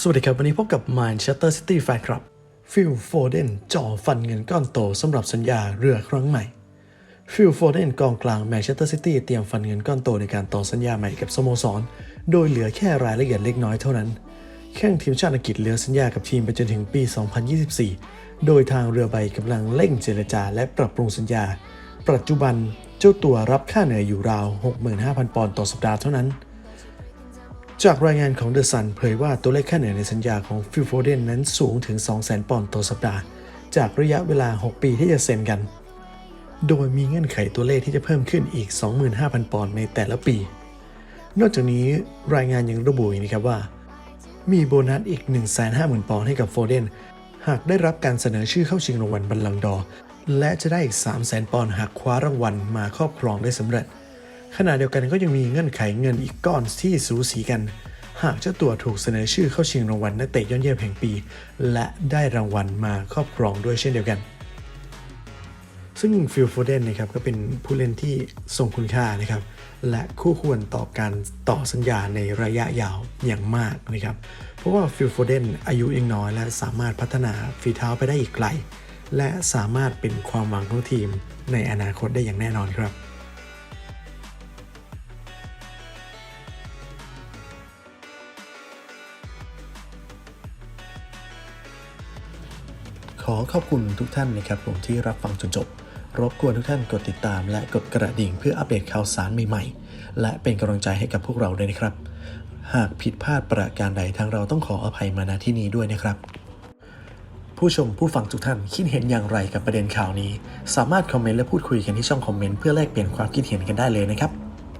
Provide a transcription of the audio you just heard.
สวัสดีครับ วันนี้พบกับ Manchester City Fan Club ฟิลโฟเดนจ่อฟันเงินก้อนโตสำหรับสัญญาเรือครั้งใหม่ฟิลโฟเดนกองกลางแมนเชสเตอร์ซิตี้เตรียมฟันเงินก้อนโตในการต่อสัญญาใหม่กับสโมสร โดยเหลือแค่รายละเอียดเล็กน้อยเท่านั้น แข้งทีมชาติอังกฤษเหลือสัญญากับทีมไปจนถึงปี 2024 โดยทางเรือใบกำลังเร่งเจรจาและปรับปรุงสัญญา ปัจจุบันเจ้าตัวรับค่าเหนื่อยอยู่ราว 65,000 ปอนด์ต่อสัปดาห์เท่านั้น จากรายงานของ The Sun เผยว่าตัวเลขค่าเหนื่อยในสัญญาของฟิลโฟเดนนั้นสูงถึง 200,000 ปอนด์ต่อสัปดาห์ จากระยะเวลา 6 ปีที่จะเซ็นกัน โดยมีเงื่อนไขตัวเลขที่จะเพิ่มขึ้นอีก 25,000 ปอนด์ในแต่ละปี นอกจากนี้รายงานยังระบุอีกนะครับว่า มีโบนัสอีก 150,000 ปอนด์ให้กับโฟเดนหากได้รับการเสนอชื่อเข้าชิงรางวัลบัลลังดอร์และจะได้อีก 300,000 ปอนด์หากคว้ารางวัลมาครอบครองได้สำเร็จ ขณะเดียวกันก็ยังมีเงื่อนไขเงินอีกก้อนที่สูสีกัน หากเจ้าตัวถูกเสนอชื่อเข้าชิงรางวัลนักเตะยอดเยี่ยมแห่งปี และได้รางวัลมาครอบครองด้วยเช่นเดียวกัน ซึ่งฟิลโฟเดนนะครับก็เป็นผู้เล่นที่ทรงคุณค่านะครับและคู่ควรต่อการต่อสัญญาในระยะยาวอย่างมากนะครับ เพราะว่าฟิลโฟเดนอายุยังน้อยและสามารถพัฒนาฝีเท้าไปได้อีกไกล และสามารถเป็นความหวังของทีมในอนาคตได้อย่างแน่นอนครับ ขอขอบคุณทุกท่านนะครับผมที่รับฟังจนจบ รบกวนทุกท่านกดติดตาม และกดกระดิ่งเพื่ออัปเดตข่าวสารใหม่ๆ และเป็นกำลังใจให้กับพวกเราด้วยนะครับ หากผิดพลาดประการใดทางเราต้องขออภัยมาณที่นี้ด้วยนะครับ ผู้ชมผู้ฟังทุกท่านคิดเห็นอย่างไรกับประเด็นข่าวนี้ สามารถคอมเมนต์และพูดคุยกันที่ช่องคอมเมนต์เพื่อแลกเปลี่ยนความคิดเห็นกันได้เลยนะครับ